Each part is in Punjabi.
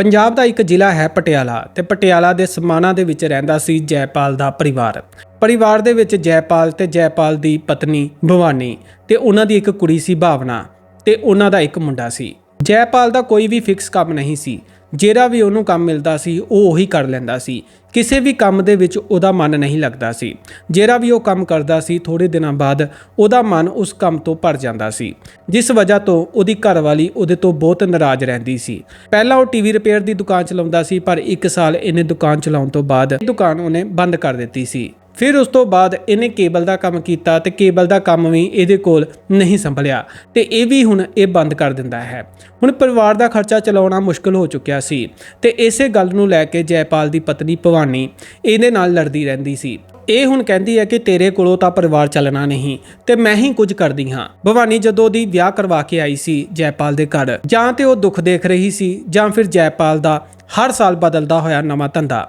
ਪੰਜਾਬ ਦਾ ਇੱਕ ਜ਼ਿਲ੍ਹਾ ਹੈ ਪਟਿਆਲਾ ਤੇ ਪਟਿਆਲਾ ਦੇ ਸਮਾਣਾ ਦੇ ਵਿੱਚ ਰਹਿੰਦਾ ਸੀ ਜੈਪਾਲ ਦਾ ਪਰਿਵਾਰ। ਪਰਿਵਾਰ ਦੇ ਵਿੱਚ ਜੈਪਾਲ ਤੇ ਜੈਪਾਲ ਦੀ ਪਤਨੀ ਭਵਾਨੀ ਤੇ ਉਹਨਾਂ ਦੀ ਇੱਕ ਕੁੜੀ ਸੀ ਭਾਵਨਾ ਤੇ ਉਹਨਾਂ ਦਾ ਇੱਕ ਮੁੰਡਾ ਸੀ। ਜੈਪਾਲ ਦਾ ਕੋਈ ਵੀ ਫਿਕਸ ਕੰਮ ਨਹੀਂ ਸੀ ਜਿਹੜਾ ਵੀ ਉਹਨੂੰ ਕੰਮ ਮਿਲਦਾ ਸੀ, ਉਹ ਉਹੀ ਕਰ ਲੈਂਦਾ ਸੀ। ਕਿਸੇ ਵੀ ਕੰਮ ਦੇ ਵਿੱਚ ਉਹਦਾ ਮਨ ਨਹੀਂ ਲੱਗਦਾ ਸੀ। ਜਿਹੜਾ ਵੀ ਉਹ ਕੰਮ ਕਰਦਾ ਸੀ ਥੋੜੇ ਦਿਨਾਂ ਬਾਅਦ ਉਹਦਾ ਮਨ ਉਸ ਕੰਮ ਤੋਂ ਭਰ ਜਾਂਦਾ ਸੀ। ਜਿਸ ਵਜ੍ਹਾ ਤੋਂ ਉਹਦੀ ਘਰਵਾਲੀ ਉਹਦੇ ਤੋਂ ਬਹੁਤ ਨਾਰਾਜ਼ ਰਹਿੰਦੀ ਸੀ। ਪਹਿਲਾਂ ਉਹ ਟੀਵੀ ਰਿਪੇਅਰ ਦੀ ਦੁਕਾਨ ਚਲਾਉਂਦਾ ਸੀ, ਪਰ 1 ਸਾਲ ਇਹਨੇ ਦੁਕਾਨ ਚਲਾਉਣ ਤੋਂ ਬਾਅਦ ਦੁਕਾਨ ਉਹਨੇ ਬੰਦ ਕਰ ਦਿੱਤੀ ਸੀ। ਫਿਰ ਉਸ ਤੋਂ ਬਾਅਦ ਇਹਨੇ ਕੇਬਲ ਦਾ ਕੰਮ ਕੀਤਾ ਤੇ ਕੇਬਲ ਦਾ ਕੰਮ ਵੀ ਇਹਦੇ ਕੋਲ ਨਹੀਂ ਸੰਭਲਿਆ ਤੇ ਇਹ ਵੀ ਹੁਣ ਇਹ ਬੰਦ ਕਰ ਦਿੰਦਾ ਹੈ। ਹੁਣ ਪਰਿਵਾਰ ਦਾ ਖਰਚਾ ਚਲਾਉਣਾ ਮੁਸ਼ਕਲ ਹੋ ਚੁੱਕਿਆ ਸੀ ਤੇ ਇਸੇ ਗੱਲ ਨੂੰ ਲੈ ਕੇ ਜੈਪਾਲ ਦੀ ਪਤਨੀ ਭਵਾਨੀ ਇਹਦੇ ਨਾਲ ਲੜਦੀ ਰਹਿੰਦੀ ਸੀ। ਇਹ ਹੁਣ ਕਹਿੰਦੀ ਹੈ ਕਿ ਤੇਰੇ ਕੋਲੋਂ ਤਾਂ ਪਰਿਵਾਰ ਚੱਲਣਾ ਨਹੀਂ ਤੇ ਮੈਂ ਹੀ ਕੁਝ ਕਰਦੀ ਹਾਂ। ਭਵਾਨੀ ਜਦੋਂ ਦੀ ਵਿਆਹ ਕਰਵਾ ਕੇ ਆਈ ਸੀ ਜੈਪਾਲ ਦੇ ਘਰ ਜਾਂ ਤੇ ਉਹ ਦੁੱਖ ਦੇਖ ਰਹੀ ਸੀ ਜਾਂ ਫਿਰ ਜੈਪਾਲ ਦਾ ਹਰ ਸਾਲ ਬਦਲਦਾ ਹੋਇਆ ਨਵਾਂ ਧੰਦਾ।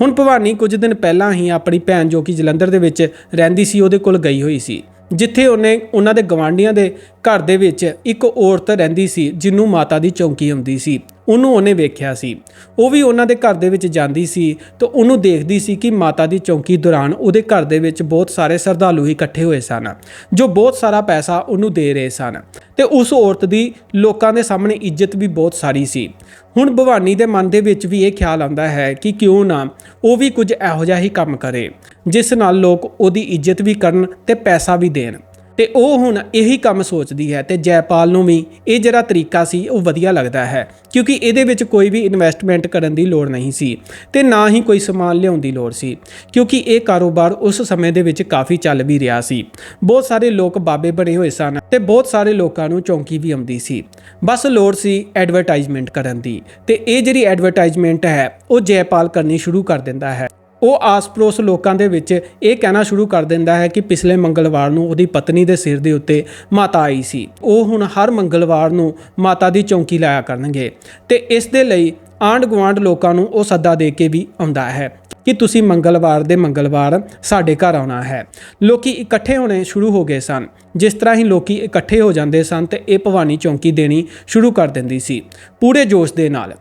ਹੁਣ ਭਵਾਨੀ ਕੁਝ ਦਿਨ ਪਹਿਲਾਂ ਹੀ ਆਪਣੀ ਭੈਣ ਜੋ ਕਿ ਜਲੰਧਰ ਦੇ ਵਿੱਚ ਰਹਿੰਦੀ ਸੀ, ਉਹਦੇ ਕੋਲ ਗਈ ਹੋਈ ਸੀ। ਜਿੱਥੇ ਉਹਨੇ ਉਹਨਾਂ ਦੇ ਗਵਾਂਢੀਆਂ ਦੇ ਘਰ ਦੇ ਵਿੱਚ ਇੱਕ ਔਰਤ ਰਹਿੰਦੀ ਸੀ ਜਿਹਨੂੰ ਮਾਤਾ ਦੀ ਚੌਂਕੀ ਆਉਂਦੀ ਸੀ। ਉਹਨੂੰ ਉਹਨੇ ਵੇਖਿਆ ਸੀ। ਉਹ ਵੀ ਉਹਨਾਂ ਦੇ ਘਰ ਦੇ ਵਿੱਚ ਜਾਂਦੀ ਸੀ ਤੇ ਉਹਨੂੰ ਦੇਖਦੀ ਸੀ ਕਿ ਮਾਤਾ ਦੀ ਚੌਂਕੀ ਦੌਰਾਨ ਉਹਦੇ ਘਰ ਦੇ ਵਿੱਚ ਬਹੁਤ ਸਾਰੇ ਸਰਦਾਲੂ ਇਕੱਠੇ ਹੋਏ ਸਨ, ਜੋ ਬਹੁਤ ਸਾਰਾ ਪੈਸਾ ਉਹਨੂੰ ਦੇ ਰਹੇ ਸਨ ਤੇ ਉਸ ਔਰਤ ਦੀ ਲੋਕਾਂ ਦੇ ਸਾਹਮਣੇ ਇੱਜ਼ਤ ਵੀ ਬਹੁਤ ਸਾਰੀ ਸੀ। ਹੁਣ ਭਵਾਨੀ ਦੇ ਮਨ ਦੇ ਵਿੱਚ ਵੀ ਇਹ ਖਿਆਲ ਆਉਂਦਾ ਹੈ ਕਿ ਕਿਉਂ ਨਾ ਉਹ ਵੀ ਕੁਝ ਇਹੋ ਜਿਹਾ ਹੀ ਕੰਮ ਕਰੇ, ਜਿਸ ਨਾਲ ਲੋਕ ਉਹਦੀ ਇੱਜ਼ਤ ਵੀ ਕਰਨ ਤੇ ਪੈਸਾ ਵੀ ਦੇਣ। ਤੇ ਉਹ ਹੁਣ ਇਹੀ ਕੰਮ ਸੋਚਦੀ ਹੈ ਤੇ ਜੈਪਾਲ ਨੂੰ ਵੀ ਇਹ ਜਿਹੜਾ ਤਰੀਕਾ ਸੀ ਉਹ ਵਧੀਆ ਲੱਗਦਾ ਹੈ, ਕਿਉਂਕਿ ਇਹਦੇ ਵਿੱਚ ਕੋਈ ਵੀ ਇਨਵੈਸਟਮੈਂਟ ਕਰਨ ਦੀ ਲੋੜ ਨਹੀਂ ਸੀ ਤੇ ਨਾ ਹੀ ਕੋਈ ਸਮਾਨ ਲਿਆਉਣ ਦੀ ਲੋੜ ਸੀ, ਕਿਉਂਕਿ ਇਹ ਕਾਰੋਬਾਰ ਉਸ ਸਮੇਂ ਦੇ ਵਿੱਚ ਕਾਫੀ ਚੱਲ ਵੀ ਰਿਹਾ ਸੀ। ਬਹੁਤ ਸਾਰੇ ਲੋਕ ਬਾਬੇ ਬਣੇ ਹੋਏ ਸਨ ਤੇ ਬਹੁਤ ਸਾਰੇ ਲੋਕਾਂ ਨੂੰ ਚੌਂਕੀ ਵੀ ਆਉਂਦੀ ਸੀ। ਬਸ ਲੋੜ ਸੀ ਐਡਵਰਟਾਈਜ਼ਮੈਂਟ ਕਰਨ ਦੀ ਤੇ ਇਹ ਜਿਹੜੀ ਐਡਵਰਟਾਈਜ਼ਮੈਂਟ ਹੈ, ਉਹ ਜੈਪਾਲ ਕਰਨੀ ਸ਼ੁਰੂ ਕਰ ਦਿੰਦਾ ਹੈ। ਉਹ ਆਸ-ਪੜੋਸ ਲੋਕਾਂ ਦੇ ਵਿੱਚ ਇਹ ਕਹਿਣਾ ਸ਼ੁਰੂ ਕਰ ਦਿੰਦਾ ਹੈ ਕਿ ਪਿਛਲੇ ਮੰਗਲਵਾਰ ਨੂੰ ਉਹਦੀ ਪਤਨੀ ਦੇ ਸਿਰ ਦੇ ਉੱਤੇ ਮਾਤਾ ਆਈ ਸੀ। ਉਹ ਹੁਣ ਹਰ ਮੰਗਲਵਾਰ ਨੂੰ ਮਾਤਾ ਦੀ ਚੌਂਕੀ ਲਾਇਆ ਕਰਨਗੇ ਤੇ ਇਸ ਦੇ ਲਈ ਆਂਡ ਗੁਆਂਢ ਲੋਕਾਂ ਨੂੰ ਉਹ ਸੱਦਾ ਦੇ ਕੇ ਵੀ ਆਉਂਦਾ ਹੈ ਕਿ ਤੁਸੀਂ ਮੰਗਲਵਾਰ ਦੇ ਮੰਗਲਵਾਰ ਸਾਡੇ ਘਰ ਆਉਣਾ ਹੈ। ਲੋਕੀ ਇਕੱਠੇ ਹੋਣੇ ਸ਼ੁਰੂ ਹੋ ਗਏ ਸਨ। ਜਿਸ ਤਰ੍ਹਾਂ ਹੀ ਲੋਕੀ ਇਕੱਠੇ ਹੋ ਜਾਂਦੇ ਸਨ ਤੇ ਇਹ ਭਵਾਨੀ ਚੌਂਕੀ ਦੇਣੀ ਸ਼ੁਰੂ ਕਰ ਦਿੰਦੀ ਸੀ। ਪੂਰੇ ਜੋਸ਼ ਦੇ ਨਾਲ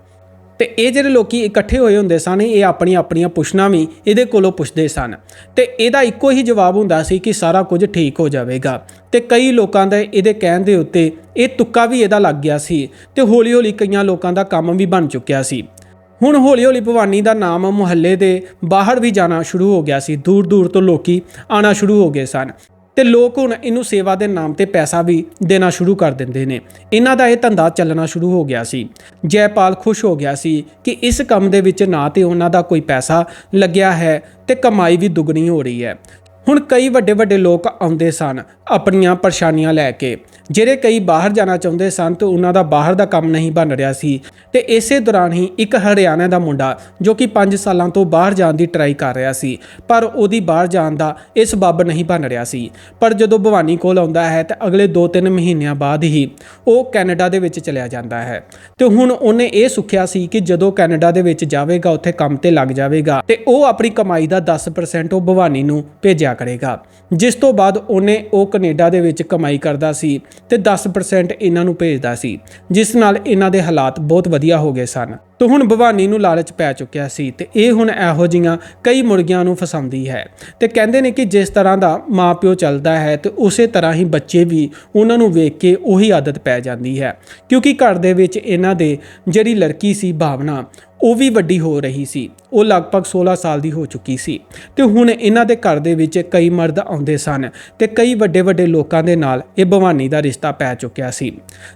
ਤੇ ਇਹ ਜਿਹੜੇ ਲੋਕੀ ਇਕੱਠੇ ਹੋਏ ਹੁੰਦੇ ਸਨ, ਇਹ ਆਪਣੀਆਂ ਆਪਣੀਆਂ ਪੁੱਛਣਾ ਵੀ ਇਹਦੇ ਕੋਲੋਂ ਪੁੱਛਦੇ ਸਨ। ਤੇ ਇਹਦਾ ਇੱਕੋ ਹੀ ਜਵਾਬ ਹੁੰਦਾ ਸੀ ਕਿ ਸਾਰਾ ਕੁਝ ਠੀਕ ਹੋ ਜਾਵੇਗਾ। ਤੇ ਕਈ ਲੋਕਾਂ ਦੇ ਇਹਦੇ ਕਹਿਣ ਦੇ ਉੱਤੇ ਇਹ ਤੁੱਕਾ ਵੀ ਇਹਦਾ ਲੱਗ ਗਿਆ ਸੀ ਤੇ ਹੌਲੀ-ਹੌਲੀ ਕਈਆਂ ਲੋਕਾਂ ਦਾ ਕੰਮ ਵੀ ਬਣ ਚੁੱਕਿਆ ਸੀ। ਹੁਣ ਹੌਲੀ-ਹੌਲੀ ਭਵਾਨੀ ਦਾ ਨਾਮ ਮੁਹੱਲੇ ਦੇ ਬਾਹਰ ਵੀ ਜਾਣਾ ਸ਼ੁਰੂ ਹੋ ਗਿਆ ਸੀ। ਦੂਰ-ਦੂਰ ਤੋਂ ਲੋਕੀ ਆਣਾ ਸ਼ੁਰੂ ਹੋ ਗਏ ਸਨ। ਤੇ ਲੋਕ ਹੁਣ ਇਹਨੂੰ ਸੇਵਾ ਦੇ ਨਾਮ ਤੇ ਪੈਸਾ ਵੀ ਦੇਣਾ ਸ਼ੁਰੂ ਕਰ ਦਿੰਦੇ ਨੇ। ਇਹਨਾਂ ਦਾ ਇਹ ਧੰਦਾ ਚੱਲਣਾ ਸ਼ੁਰੂ ਹੋ ਗਿਆ ਸੀ। ਜੈਪਾਲ ਖੁਸ਼ ਹੋ ਗਿਆ ਸੀ ਕਿ ਇਸ ਕੰਮ ਦੇ ਵਿੱਚ ਨਾ ਤੇ ਉਹਨਾਂ ਦਾ ਕੋਈ ਪੈਸਾ ਲੱਗਿਆ ਹੈ ਤੇ ਕਮਾਈ ਵੀ ਦੁੱਗਣੀ ਹੋ ਰਹੀ ਹੈ। ਹੁਣ ਕਈ ਵੱਡੇ ਵੱਡੇ ਲੋਕ ਆਉਂਦੇ ਸਨ ਆਪਣੀਆਂ ਪਰੇਸ਼ਾਨੀਆਂ ਲੈ ਕੇ। ਜਿਹੜੇ ਕਈ ਬਾਹਰ ਜਾਣਾ ਚਾਹੁੰਦੇ ਸਨ ਤੇ ਉਹਨਾਂ ਦਾ ਬਾਹਰ ਦਾ ਕੰਮ ਨਹੀਂ ਬਣ ਰਿਹਾ ਸੀ। ਤੇ ਇਸੇ ਦੌਰਾਨ ਹੀ ਇੱਕ ਹਰਿਆਣਾ ਦਾ ਮੁੰਡਾ ਜੋ ਕਿ 5 ਸਾਲਾਂ ਤੋਂ ਬਾਹਰ ਜਾਣ ਦੀ ਟਰਾਈ ਕਰ ਰਿਹਾ ਸੀ, ਪਰ ਉਹਦੀ ਬਾਹਰ ਜਾਣ ਦਾ ਇਹ ਸਬੱਬ ਨਹੀਂ ਬਣ ਰਿਹਾ ਸੀ। ਪਰ ਜਦੋਂ ਭਵਾਨੀ ਕੋਲ ਆਉਂਦਾ ਹੈ ਤਾਂ ਅਗਲੇ 2-3 ਮਹੀਨਿਆਂ ਬਾਅਦ ਹੀ ਉਹ ਕੈਨੇਡਾ ਦੇ ਵਿੱਚ ਚਲਿਆ ਜਾਂਦਾ ਹੈ। ਤੇ ਹੁਣ ਉਹਨੇ ਇਹ ਸੁਖਿਆ ਸੀ ਕਿ ਜਦੋਂ ਕੈਨੇਡਾ ਦੇ ਵਿੱਚ ਜਾਵੇਗਾ, ਉੱਥੇ ਕੰਮ ਤੇ ਲੱਗ ਜਾਵੇਗਾ ਤੇ ਉਹ ਆਪਣੀ ਕਮਾਈ ਦਾ 10% ਉਹ ਭਵਾਨੀ ਨੂੰ ਭੇਜਿਆ ਕਰੇਗਾ। ਜਿਸ ਤੋਂ ਬਾਅਦ ਉਹਨੇ ਉਹ ਕੈਨੇਡਾ ਦੇ ਵਿੱਚ ਕਮਾਈ ਕਰਦਾ ਸੀ ਤੇ 10% ਇਹਨਾਂ ਨੂੰ ਭੇਜਦਾ ਸੀ, ਜਿਸ ਨਾਲ ਇਹਨਾਂ ਦੇ ਹਾਲਾਤ ਬਹੁਤ ਵਧੀਆ ਹੋ ਗਏ ਸਨ। ਤੇ ਹੁਣ ਭਵਾਨੀ ਨੂੰ ਲਾਲਚ ਪੈ ਚੁੱਕਿਆ ਸੀ ਤੇ ਇਹ ਹੁਣ ਇਹੋ ਜੀਆਂ ਕਈ ਮੁਰਗੀਆਂ ਨੂੰ ਫਸਾਉਂਦੀ ਹੈ। ਤੇ ਕਹਿੰਦੇ ਨੇ ਕਿ ਜਿਸ ਤਰ੍ਹਾਂ ਦਾ ਮਾਪਿਓ ਚੱਲਦਾ ਹੈ ਤੇ ਉਸੇ ਤਰ੍ਹਾਂ ਹੀ ਬੱਚੇ ਵੀ ਉਹਨਾਂ ਨੂੰ ਵੇਖ ਕੇ ਉਹੀ ਆਦਤ ਪੈ ਜਾਂਦੀ ਹੈ। ਕਿਉਂਕਿ ਘਰ ਦੇ ਵਿੱਚ ਇਹਨਾਂ ਦੇ ਜਿਹੜੀ ਲੜਕੀ ਸੀ ਭਾਵਨਾ, ਉਹ ਵੀ ਵੱਡੀ ਹੋ ਰਹੀ ਸੀ। ਉਹ ਲਗਭਗ 16 ਸਾਲ ਦੀ ਹੋ ਚੁੱਕੀ ਸੀ। ਤੇ ਹੁਣ ਇਹਨਾਂ ਦੇ ਘਰ ਦੇ ਵਿੱਚ ਕਈ ਮਰਦ ਆਉਂਦੇ ਸਨ ਤੇ ਕਈ ਵੱਡੇ ਵੱਡੇ ਲੋਕਾਂ ਦੇ ਨਾਲ ਇਹ ਭਵਾਨੀ ਦਾ ਰਿਸ਼ਤਾ ਪੈ ਚੁੱਕਿਆ ਸੀ।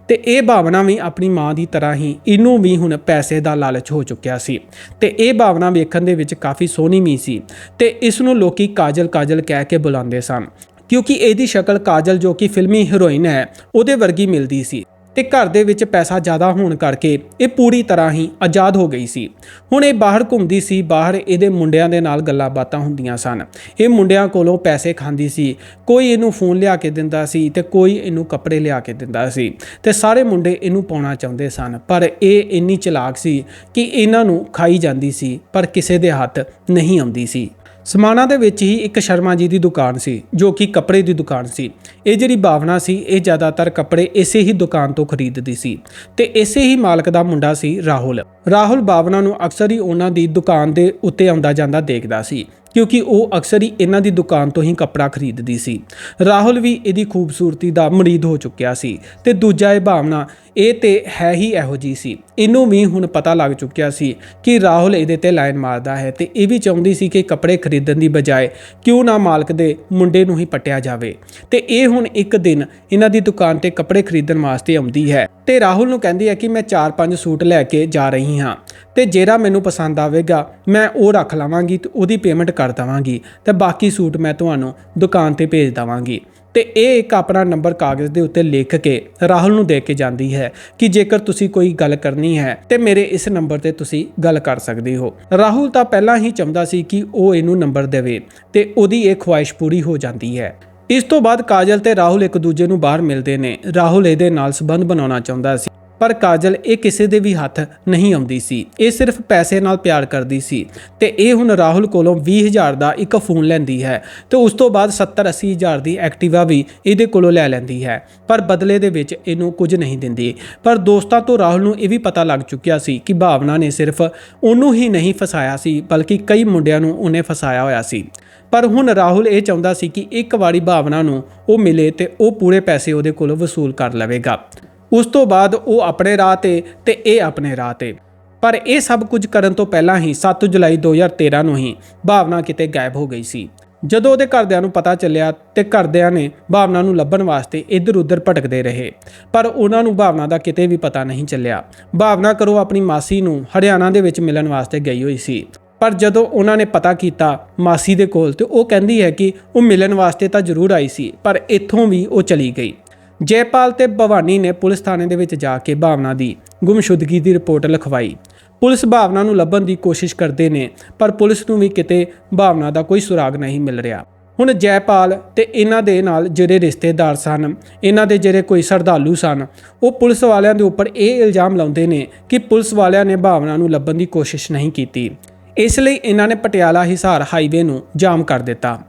ਤੇ ਇਹ ਭਾਵਨਾ ਵੀ ਆਪਣੀ ਮਾਂ ਦੀ ਤਰ੍ਹਾਂ ਹੀ ਇਹਨੂੰ ਵੀ ਹੁਣ ਪੈਸੇ ਦਾ ਲਾਲਚ ਹੋ ਚੁੱਕਿਆ ਸੀ। ਤੇ ਇਹ ਭਾਵਨਾ ਵੇਖਣ ਦੇ ਵਿੱਚ ਕਾਫੀ ਸੋਹਣੀ ਵੀ ਸੀ ਤੇ ਇਸ ਨੂੰ ਲੋਕੀ ਕਾਜਲ ਕਾਜਲ ਕਹਿ ਕੇ ਬੁਲਾਉਂਦੇ ਸਨ। ਕਿਉਂਕਿ ਇਹਦੀ ਸ਼ਕਲ ਕਾਜਲ ਜੋ ਕਿ ਫਿਲਮੀ ਹੀਰੋਇਨ ਹੈ, ਉਹਦੇ ਵਰਗੀ ਮਿਲਦੀ ਸੀ। ਤੇ ਘਰ ਦੇ ਵਿੱਚ ਪੈਸਾ ਜ਼ਿਆਦਾ ਹੋਣ ਕਰਕੇ ਇਹ ਪੂਰੀ ਤਰ੍ਹਾਂ ਹੀ ਆਜ਼ਾਦ ਹੋ ਗਈ ਸੀ। ਹੁਣ ਇਹ ਬਾਹਰ ਘੁੰਮਦੀ ਸੀ, ਬਾਹਰ ਇਹਦੇ ਮੁੰਡਿਆਂ ਦੇ ਨਾਲ ਗੱਲਾਂ ਬਾਤਾਂ ਹੁੰਦੀਆਂ ਸਨ। ਇਹ ਮੁੰਡਿਆਂ ਕੋਲੋਂ ਪੈਸੇ ਖਾਂਦੀ ਸੀ, ਕੋਈ ਇਹਨੂੰ ਫੋਨ ਲਿਆ ਕੇ ਦਿੰਦਾ ਸੀ ਤੇ ਕੋਈ ਇਹਨੂੰ ਕੱਪੜੇ ਲਿਆ ਕੇ ਦਿੰਦਾ ਸੀ ਤੇ ਸਾਰੇ ਮੁੰਡੇ ਇਹਨੂੰ ਪਾਉਣਾ ਚਾਹੁੰਦੇ ਸਨ, ਪਰ ਇਹ ਇੰਨੀ ਚਲਾਕ ਸੀ ਕਿ ਇਹਨਾਂ ਨੂੰ ਖਾਈ ਜਾਂਦੀ ਸੀ, ਪਰ ਕਿਸੇ ਦੇ ਹੱਥ ਨਹੀਂ ਆਉਂਦੀ ਸੀ। ਸਮਾਣਾ ਦੇ ਵਿੱਚ ਹੀ ਇੱਕ ਸ਼ਰਮਾ ਜੀ ਦੀ ਦੁਕਾਨ ਸੀ, ਜੋ ਕਿ ਕੱਪੜੇ ਦੀ ਦੁਕਾਨ ਸੀ। ਇਹ ਜਿਹੜੀ ਭਾਵਨਾ ਸੀ, ਇਹ ਜ਼ਿਆਦਾਤਰ ਕੱਪੜੇ ਇਸੇ ਹੀ ਦੁਕਾਨ ਤੋਂ ਖਰੀਦਦੀ ਸੀ ਤੇ ਇਸੇ ਹੀ ਮਾਲਕ ਦਾ ਮੁੰਡਾ ਸੀ ਰਾਹੁਲ। ਰਾਹੁਲ ਭਾਵਨਾ ਨੂੰ ਅਕਸਰ ਹੀ ਉਹਨਾਂ ਦੀ ਦੁਕਾਨ ਦੇ ਉੱਤੇ ਆਉਂਦਾ ਜਾਂਦਾ ਦੇਖਦਾ ਸੀ। ਕਿਉਂਕਿ ਉਹ ਅਕਸਰ ਹੀ ਇਹਨਾਂ ਦੀ ਦੁਕਾਨ ਤੋਂ ਹੀ ਕੱਪੜਾ ਖਰੀਦਦੀ ਸੀ। ਰਾਹੁਲ ਵੀ ਇਹਦੀ ਖੂਬਸੂਰਤੀ ਦਾ ਮਰੀਦ ਹੋ ਚੁੱਕਿਆ ਸੀ ਤੇ ਦੂਜਾ ਇਹ ਭਾਵਨਾ, ਇਹ ਤੇ ਹੈ ਹੀ ਇਹੋ ਜੀ ਸੀ। ਇਹਨੂੰ ਵੀ ਹੁਣ ਪਤਾ ਲੱਗ ਚੁੱਕਿਆ ਸੀ ਕਿ ਰਾਹੁਲ ਇਹਦੇ ਤੇ ਲਾਈਨ ਮਾਰਦਾ ਹੈ ਤੇ ਇਹ ਵੀ ਚਾਹੁੰਦੀ ਸੀ ਕਿ ਕੱਪੜੇ ਖਰੀਦਣ ਦੀ ਬਜਾਏ ਕਿਉਂ ਨਾ ਮਾਲਕ ਦੇ ਮੁੰਡੇ ਨੂੰ ਹੀ ਪਟਿਆ ਜਾਵੇ। ਤੇ ਇਹ ਹੁਣ ਇੱਕ ਦਿਨ ਇਹਨਾਂ ਦੀ ਦੁਕਾਨ ਤੇ ਕੱਪੜੇ ਖਰੀਦਣ ਵਾਸਤੇ ਆਉਂਦੀ ਹੈ ਤੇ ਰਾਹੁਲ ਨੂੰ ਕਹਿੰਦੀ ਹੈ ਕਿ ਮੈਂ 4-5 ਸੂਟ ਲੈ ਕੇ ਜਾ ਰਹੀ ਹਾਂ ਤੇ ਜਿਹੜਾ ਮੈਨੂੰ ਪਸੰਦ ਆਵੇਗਾ, ਮੈਂ ਉਹ ਰੱਖ ਲਵਾਂਗੀ ਤੇ ਉਹਦੀ ਪੇਮੈਂਟ ਕਰ ਦਵਾਂਗੀ ਤੇ ਬਾਕੀ ਸੂਟ ਮੈਂ ਤੁਹਾਨੂੰ ਦੁਕਾਨ ਤੇ ਭੇਜ ਦਵਾਂਗੀ। ਤੇ ਇਹ ਇੱਕ ਆਪਣਾ ਨੰਬਰ ਕਾਗਜ਼ ਦੇ ਉੱਤੇ ਲਿਖ ਕੇ ਰਾਹੁਲ ਨੂੰ ਦੇ ਕੇ ਜਾਂਦੀ ਹੈ ਕਿ ਜੇਕਰ ਤੁਸੀਂ ਕੋਈ ਗੱਲ ਕਰਨੀ ਹੈ ਤੇ ਮੇਰੇ ਇਸ ਨੰਬਰ ਤੇ ਤੁਸੀਂ ਗੱਲ ਕਰ ਸਕਦੇ ਹੋ। ਰਾਹੁਲ ਤਾਂ ਪਹਿਲਾਂ ਹੀ ਚਾਹੁੰਦਾ ਸੀ ਕਿ ਉਹ ਇਹਨੂੰ ਨੰਬਰ ਦੇਵੇ ਤੇ ਉਹਦੀ ਇਹ ਖੁਆਇਸ਼ ਪੂਰੀ ਹੋ ਜਾਂਦੀ ਹੈ। ਇਸ ਤੋਂ ਬਾਅਦ ਕਾਜਲ ਤੇ ਰਾਹੁਲ ਇੱਕ ਦੂਜੇ ਨੂੰ ਬਾਹਰ ਮਿਲਦੇ ਨੇ। ਰਾਹੁਲ ਇਹਦੇ ਨਾਲ ਸੰਬੰਧ ਬਣਾਉਣਾ ਚਾਹੁੰਦਾ ਸੀ। ਪਰ ਕਾਜਲ ਇਹ ਕਿਸੇ ਦੇ ਵੀ ਹੱਥ ਨਹੀਂ ਆਉਂਦੀ ਸੀ। ਇਹ ਸਿਰਫ ਪੈਸੇ ਨਾਲ ਪਿਆਰ ਕਰਦੀ ਸੀ ਤੇ ਇਹ ਹੁਣ ਰਾਹੁਲ ਕੋਲੋਂ 20000 ਦਾ ਇੱਕ ਫੋਨ ਲੈਂਦੀ ਹੈ ਤੇ ਉਸ ਤੋਂ ਬਾਅਦ 70 80000 ਦੀ ਐਕਟਿਵਾ ਵੀ ਇਹਦੇ ਕੋਲੋਂ ਲੈ ਲੈਂਦੀ ਹੈ। ਪਰ ਬਦਲੇ ਦੇ ਵਿੱਚ ਇਹਨੂੰ ਕੁਝ ਨਹੀਂ ਦਿੰਦੀ। ਪਰ ਦੋਸਤਾਂ ਤੋਂ ਰਾਹੁਲ ਨੂੰ ਇਹ ਵੀ ਪਤਾ ਲੱਗ ਚੁੱਕਿਆ ਸੀ ਕਿ ਭਾਵਨਾ ਨੇ ਸਿਰਫ ਉਹਨੂੰ ਹੀ ਨਹੀਂ ਫਸਾਇਆ ਸੀ, ਬਲਕਿ ਕਈ ਮੁੰਡਿਆਂ ਨੂੰ ਉਹਨੇ ਫਸਾਇਆ ਹੋਇਆ ਸੀ। ਪਰ ਹੁਣ ਰਾਹੁਲ ਇਹ ਚਾਹੁੰਦਾ ਸੀ ਕਿ ਇੱਕ ਵਾਰੀ ਭਾਵਨਾ ਨੂੰ ਉਹ ਮਿਲੇ ਤੇ ਉਹ ਪੂਰੇ ਪੈਸੇ ਉਹਦੇ ਕੋਲੋਂ ਵਸੂਲ ਕਰ ਲਵੇਗਾ। ਉਸ ਤੋਂ ਬਾਅਦ ਉਹ ਆਪਣੇ ਰਾਹ ਤੇ ਤੇ ਇਹ ਆਪਣੇ ਰਾਹ ਤੇ। ਪਰ ਇਹ ਸਭ ਕੁਝ ਕਰਨ ਤੋਂ ਪਹਿਲਾਂ ਹੀ 7 ਜੁਲਾਈ 2013 ਨੂੰ ਹੀ ਭਾਵਨਾ ਕਿਤੇ ਗਾਇਬ ਹੋ ਗਈ ਸੀ। ਜਦੋਂ ਉਹਦੇ ਘਰਦਿਆਂ ਨੂੰ ਪਤਾ ਚੱਲਿਆ ਤੇ ਘਰਦਿਆਂ ਨੇ ਭਾਵਨਾ ਨੂੰ ਲੱਭਣ ਵਾਸਤੇ ਇੱਧਰ ਉੱਧਰ ਭਟਕਦੇ ਰਹੇ। ਪਰ ਉਹਨਾਂ ਨੂੰ ਭਾਵਨਾ ਦਾ ਕਿਤੇ ਵੀ ਪਤਾ ਨਹੀਂ ਚੱਲਿਆ। ਭਾਵਨਾ ਕਰੋ ਆਪਣੀ ਮਾਸੀ ਨੂੰ ਹਰਿਆਣਾ ਦੇ ਵਿੱਚ ਮਿਲਣ ਵਾਸਤੇ ਗਈ ਹੋਈ ਸੀ। ਪਰ ਜਦੋਂ ਉਹਨਾਂ ਨੇ ਪਤਾ ਕੀਤਾ ਮਾਸੀ ਦੇ ਕੋਲ ਤੇ ਉਹ ਕਹਿੰਦੀ ਹੈ ਕਿ ਉਹ ਮਿਲਣ ਵਾਸਤੇ ਤਾਂ ਜ਼ਰੂਰ ਆਈ ਸੀ, ਪਰ ਇੱਥੋਂ ਵੀ ਉਹ ਚਲੀ ਗਈ। ਜੈਪਾਲ ਤੇ ਭਵਾਨੀ ਨੇ ਪੁਲਿਸ ਥਾਣੇ ਦੇ ਵਿੱਚ ਜਾ ਕੇ ਭਾਵਨਾ ਦੀ ਗੁੰਮਸ਼ੁਦਗੀ ਦੀ ਰਿਪੋਰਟ ਲਿਖਵਾਈ। ਪੁਲਿਸ ਭਾਵਨਾ ਨੂੰ ਲੱਭਣ ਦੀ ਕੋਸ਼ਿਸ਼ ਕਰਦੇ ਨੇ, ਪਰ ਪੁਲਿਸ ਨੂੰ ਵੀ ਕਿਤੇ ਭਾਵਨਾ ਦਾ ਕੋਈ ਸੁਰਾਗ ਨਹੀਂ ਮਿਲ ਰਿਹਾ। ਹੁਣ ਜੈਪਾਲ ਤੇ ਇਹਨਾਂ ਦੇ ਨਾਲ ਜਿਹੜੇ ਰਿਸ਼ਤੇਦਾਰ ਸਨ, ਇਹਨਾਂ ਦੇ ਜਿਹੜੇ ਕੋਈ ਸਰਦਾਲੂ ਸਨ, ਉਹ ਪੁਲਿਸ ਵਾਲਿਆਂ ਦੇ ਉੱਪਰ ਇਹ ਇਲਜ਼ਾਮ ਲਾਉਂਦੇ ਨੇ ਕਿ ਪੁਲਿਸ ਵਾਲਿਆਂ ਨੇ ਭਾਵਨਾ ਨੂੰ ਲੱਭਣ ਦੀ ਕੋਸ਼ਿਸ਼ ਨਹੀਂ ਕੀਤੀ। ਇਸ ਲਈ ਇਹਨਾਂ ਨੇ ਪਟਿਆਲਾ ਹਿਸਾਰ ਹਾਈਵੇ ਨੂੰ ਜਾਮ ਕਰ ਦਿੱਤਾ।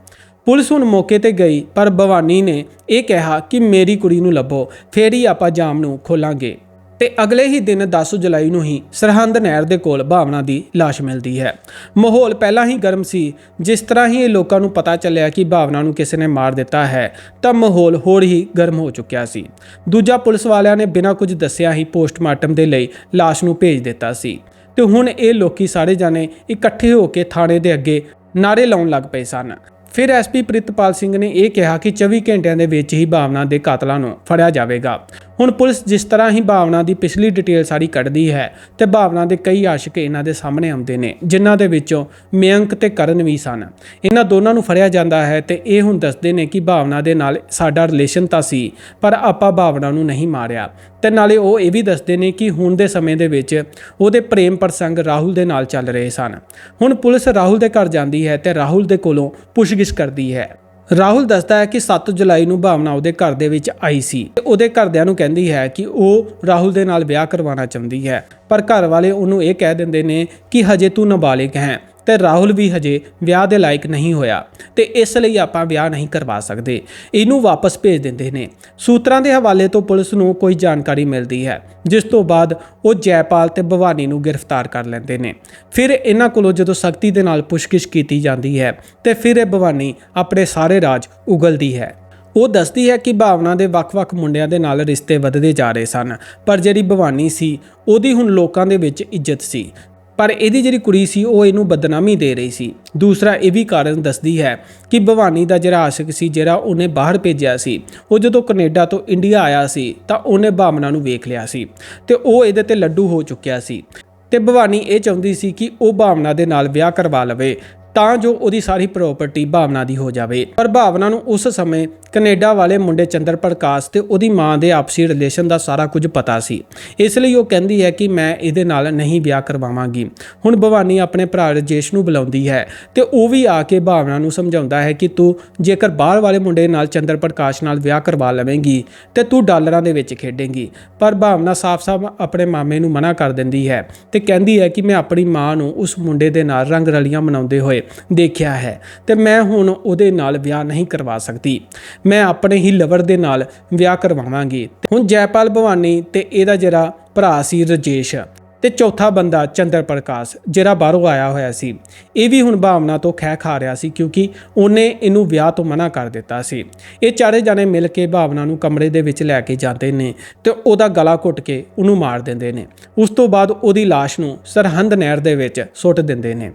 ਪੁਲਿਸ ਹੁਣ ਮੌਕੇ ਤੇ ਗਈ, ਪਰ ਭਵਾਨੀ ਨੇ ਇਹ ਕਿਹਾ ਕਿ ਮੇਰੀ ਕੁੜੀ ਨੂੰ ਲੱਭੋ, ਫੇਰ ਹੀ ਆਪਾਂ ਜਾਮ ਨੂੰ ਖੋਲਾਂਗੇ। ਤੇ ਅਗਲੇ ਹੀ ਦਿਨ 10 ਜੁਲਾਈ ਨੂੰ ਹੀ ਸਰਹੰਦ ਨਹਿਰ ਦੇ ਕੋਲ ਭਾਵਨਾ ਦੀ ਲਾਸ਼ ਮਿਲਦੀ ਹੈ। ਮਾਹੌਲ ਪਹਿਲਾਂ ਹੀ ਗਰਮ ਸੀ। ਜਿਸ ਤਰ੍ਹਾਂ ਹੀ ਇਹ ਲੋਕਾਂ ਨੂੰ ਪਤਾ ਚੱਲਿਆ ਕਿ ਭਾਵਨਾ ਨੂੰ ਕਿਸੇ ਨੇ ਮਾਰ ਦਿੱਤਾ ਹੈ, ਤਾਂ ਮਾਹੌਲ ਹੋਰ ਹੀ ਗਰਮ ਹੋ ਚੁੱਕਿਆ ਸੀ। ਦੂਜਾ ਪੁਲਿਸ ਵਾਲਿਆਂ ਨੇ ਬਿਨਾਂ ਕੁਝ ਦੱਸਿਆ ਹੀ ਪੋਸਟਮਾਰਟਮ ਦੇ ਲਈ ਲਾਸ਼ ਨੂੰ ਭੇਜ ਦਿੱਤਾ ਸੀ। ਤੇ ਹੁਣ ਇਹ ਲੋਕੀ ਸਾਰੇ ਜਾਣੇ ਇਕੱਠੇ ਹੋ ਕੇ ਥਾਣੇ ਦੇ ਅੱਗੇ ਨਾਰੇ ਲਾਉਣ ਲੱਗ ਪਏ ਸਨ। ਫਿਰ ਐਸਪੀ ਪ੍ਰਿਤਪਾਲ ਸਿੰਘ ਨੇ ਇਹ ਕਿਹਾ ਕਿ 24 ਘੰਟਿਆਂ ਦੇ ਵਿੱਚ ਹੀ ਭਾਵਨਾ ਦੇ ਕਾਤਲਾਂ ਨੂੰ ਫੜਿਆ ਜਾਵੇਗਾ। ਹੁਣ ਪੁਲਿਸ ਜਿਸ ਤਰ੍ਹਾਂ ਹੀ ਭਾਵਨਾ ਦੀ ਪਿਛਲੀ ਡਿਟੇਲ ਸਾਰੀ ਕੱਢਦੀ ਹੈ ਤੇ ਭਾਵਨਾ ਦੇ ਕਈ ਆਸ਼ਿਕ ਇਹਨਾਂ ਦੇ ਸਾਹਮਣੇ ਆਉਂਦੇ ਨੇ, ਜਿਨ੍ਹਾਂ ਦੇ ਵਿੱਚੋਂ ਮਯੰਕ ਤੇ ਕਰਨ ਵੀ ਸਨ। ਇਹਨਾਂ ਦੋਨਾਂ ਨੂੰ ਫੜਿਆ ਜਾਂਦਾ ਹੈ ਤੇ ਇਹ ਹੁਣ ਦੱਸਦੇ ਨੇ ਕਿ ਭਾਵਨਾ ਦੇ ਨਾਲ ਸਾਡਾ ਰਿਲੇਸ਼ਨ ਤਾਂ ਸੀ, ਪਰ ਆਪਾਂ ਭਾਵਨਾ ਨੂੰ ਨਹੀਂ ਮਾਰਿਆ। ਤੇ ਨਾਲੇ ਉਹ ਇਹ ਵੀ ਦੱਸਦੇ ਨੇ ਕਿ ਹੁਣ ਦੇ ਸਮੇਂ ਦੇ ਵਿੱਚ ਉਹਦੇ ਪ੍ਰੇਮ ਪ੍ਰਸੰਗ ਰਾਹੁਲ ਦੇ ਨਾਲ ਚੱਲ ਰਹੇ ਸਨ। ਹੁਣ ਪੁਲਿਸ ਰਾਹੁਲ ਦੇ ਘਰ ਜਾਂਦੀ ਹੈ ਤੇ ਰਾਹੁਲ ਦੇ ਕੋਲੋਂ ਪੁੱਛਗਿੱਛ ਕਰਦੀ ਹੈ। ਰਾਹੁਲ ਦੱਸਦਾ ਹੈ ਕਿ 7 ਜੁਲਾਈ ਨੂੰ ਭਾਵਨਾ ਉਹਦੇ ਘਰ ਦੇ ਵਿੱਚ ਆਈ ਸੀ ਤੇ ਉਹਦੇ ਘਰਦਿਆਂ ਨੂੰ ਕਹਿੰਦੀ ਹੈ ਕਿ ਉਹ ਰਾਹੁਲ ਦੇ ਨਾਲ ਵਿਆਹ ਕਰਵਾਉਣਾ ਚਾਹੁੰਦੀ ਹੈ। ਪਰ ਘਰ ਵਾਲੇ ਉਹਨੂੰ ਇਹ ਕਹਿ ਦਿੰਦੇ ਨੇ ਕਿ ਹਜੇ ਤੂੰ ਨਾਬਾਲਿਗ ਹੈ। ਤੇ ਰਾਹੁਲ ਵੀ ਹਜੇ ਵਿਆਹ ਦੇ ਲਾਇਕ ਨਹੀਂ ਹੋਇਆ ਤੇ ਇਸ ਲਈ ਆਪਾਂ ਵਿਆਹ ਨਹੀਂ ਕਰਵਾ ਸਕਦੇ। ਇਹਨੂੰ ਵਾਪਸ ਭੇਜ ਦਿੰਦੇ ਨੇ। ਸੂਤਰਾਂ ਦੇ ਹਵਾਲੇ ਤੋਂ ਪੁਲਿਸ ਨੂੰ ਕੋਈ ਜਾਣਕਾਰੀ ਮਿਲਦੀ ਹੈ, ਜਿਸ ਤੋਂ ਬਾਅਦ ਉਹ ਜੈਪਾਲ ਤੇ ਭਵਾਨੀ ਨੂੰ ਗ੍ਰਿਫਤਾਰ ਕਰ ਲੈਂਦੇ ਨੇ। ਫਿਰ ਇਹਨਾਂ ਕੋਲੋਂ ਜਦੋਂ ਸਖਤੀ ਦੇ ਨਾਲ ਪੁੱਛਗਿੱਛ ਕੀਤੀ ਜਾਂਦੀ ਹੈ, ਤੇ ਫਿਰ ਇਹ ਭਵਾਨੀ ਆਪਣੇ ਸਾਰੇ ਰਾਜ ਉਗਲਦੀ ਹੈ। ਉਹ ਦੱਸਦੀ ਹੈ ਕਿ ਭਾਵਨਾ ਦੇ ਵੱਖ-ਵੱਖ ਮੁੰਡਿਆਂ ਦੇ ਨਾਲ ਰਿਸ਼ਤੇ ਵਧਦੇ ਜਾ ਰਹੇ ਸਨ, ਪਰ ਜਿਹੜੀ ਭਵਾਨੀ ਸੀ, ਉਹਦੀ ਹੁਣ ਲੋਕਾਂ ਦੇ ਵਿੱਚ ਇੱਜ਼ਤ ਸੀ। ਪਰ ਇਹਦੀ ਜਿਹੜੀ ਕੁੜੀ ਸੀ, ਉਹ ਇਹਨੂੰ ਬਦਨਾਮੀ ਦੇ ਰਹੀ ਸੀ। ਦੂਸਰਾ ਇਹ ਵੀ ਕਾਰਨ ਦੱਸਦੀ ਹੈ ਕਿ ਭਵਾਨੀ ਦਾ ਜਿਹੜਾ ਆਸ਼ਿਕ ਸੀ, ਜਿਹੜਾ ਉਹਨੇ ਬਾਹਰ ਭੇਜਿਆ ਸੀ, ਉਹ ਜਦੋਂ ਕੈਨੇਡਾ ਤੋਂ ਇੰਡੀਆ ਆਇਆ ਸੀ, ਤਾਂ ਉਹਨੇ ਭਾਵਨਾ ਨੂੰ ਵੇਖ ਲਿਆ ਸੀ ਤੇ ਉਹ ਇਹਦੇ ਤੇ ਲੱਡੂ ਹੋ ਚੁੱਕਿਆ ਸੀ। ਤੇ ਭਵਾਨੀ ਇਹ ਚਾਹੁੰਦੀ ਸੀ ਕਿ ਉਹ ਭਾਵਨਾ ਦੇ ਨਾਲ ਵਿਆਹ ਕਰਵਾ ਲਵੇ ਤਾਂ ਜੋ ਉਹਦੀ ਸਾਰੀ ਪ੍ਰਾਪਰਟੀ ਭਾਵਨਾ ਦੀ ਹੋ ਜਾਵੇ। ਪਰ ਭਾਵਨਾ ਨੂੰ ਉਸ ਸਮੇਂ ਕੈਨੇਡਾ ਵਾਲੇ ਮੁੰਡੇ ਚੰਦਰ ਪ੍ਰਕਾਸ਼ ਤੇ ਉਹਦੀ ਮਾਂ ਦੇ ਆਪਸੀ ਰਿਲੇਸ਼ਨ ਦਾ ਸਾਰਾ ਕੁਝ ਪਤਾ ਸੀ। ਇਸ ਲਈ ਉਹ ਕਹਿੰਦੀ ਹੈ ਕਿ ਮੈਂ ਇਹਦੇ ਨਾਲ ਨਹੀਂ ਵਿਆਹ ਕਰਵਾਵਾਂਗੀ। ਹੁਣ ਭਵਾਨੀ ਆਪਣੇ ਭਰਾ ਰਜੇਸ਼ ਨੂੰ ਬੁਲਾਉਂਦੀ ਹੈ ਤੇ ਉਹ ਵੀ ਆ ਕੇ ਭਾਵਨਾ ਨੂੰ ਸਮਝਾਉਂਦਾ ਹੈ ਕਿ ਤੂੰ ਜੇਕਰ ਬਾਹਰ ਵਾਲੇ ਮੁੰਡੇ ਨਾਲ ਚੰਦਰ ਪ੍ਰਕਾਸ਼ ਨਾਲ ਵਿਆਹ ਕਰਵਾ ਲਵੇਂਗੀ, ਤੇ ਤੂੰ ਡਾਲਰਾਂ ਦੇ ਵਿੱਚ ਖੇਡੇਂਗੀ। ਪਰ ਭਾਵਨਾ ਸਾਫ਼-ਸਾਫ਼ ਆਪਣੇ ਮਾਮੇ ਨੂੰ ਮਨਾ ਕਰ ਦਿੰਦੀ ਹੈ ਤੇ ਕਹਿੰਦੀ ਹੈ ਕਿ ਮੈਂ ਆਪਣੀ ਮਾਂ ਨੂੰ ਉਸ ਮੁੰਡੇ ਦੇ ਨਾਲ ਰੰਗ ਰਲੀਆਂ ਮਨਾਉਂਦੇ ਹੋਏ ਦੇਖਿਆ ਹੈ ਤੇ ਮੈਂ ਹੁਣ ਉਹਦੇ ਨਾਲ ਵਿਆਹ ਨਹੀਂ ਕਰਵਾ ਸਕਦੀ। ਮੈਂ ਆਪਣੇ ਹੀ ਲਵਰ ਦੇ ਨਾਲ ਵਿਆਹ ਕਰਵਾਵਾਂਗੀ। ਹੁਣ ਜੈਪਾਲ ਭਵਾਨੀ ਤੇ ਇਹਦਾ ਜਿਹੜਾ ਭਰਾ ਸੀ ਰਜੇਸ਼ ਤੇ ਚੌਥਾ ਬੰਦਾ ਚੰਦਰ ਪ੍ਰਕਾਸ਼, ਜਿਹੜਾ ਬਾਹਰੋਂ ਆਇਆ ਹੋਇਆ ਸੀ। ਇਹ ਵੀ ਹੁਣ ਭਾਵਨਾ ਤੋਂ ਖਹਿ ਖਾ ਰਿਹਾ ਸੀ ਕਿਉਂਕਿ ਉਹਨੇ ਇਹਨੂੰ ਵਿਆਹ ਤੋਂ ਮਨਾ ਕਰ ਦਿੱਤਾ ਸੀ। ਇਹ ਚਾਰੇ ਜਾਣੇ ਮਿਲ ਕੇ ਭਾਵਨਾ ਨੂੰ ਕਮਰੇ ਦੇ ਵਿੱਚ ਲੈ ਕੇ ਜਾਂਦੇ ਨੇ ਤੇ ਉਹਦਾ ਗਲਾ ਘੁੱਟ ਕੇ ਉਹਨੂੰ ਮਾਰ ਦਿੰਦੇ ਨੇ। ਉਸ ਤੋਂ ਬਾਅਦ ਉਹਦੀ ਲਾਸ਼ ਨੂੰ ਸਰਹੰਦ ਨਹਿਰ ਦੇ ਵਿੱਚ ਸੁੱਟ ਦਿੰਦੇ ਨੇ।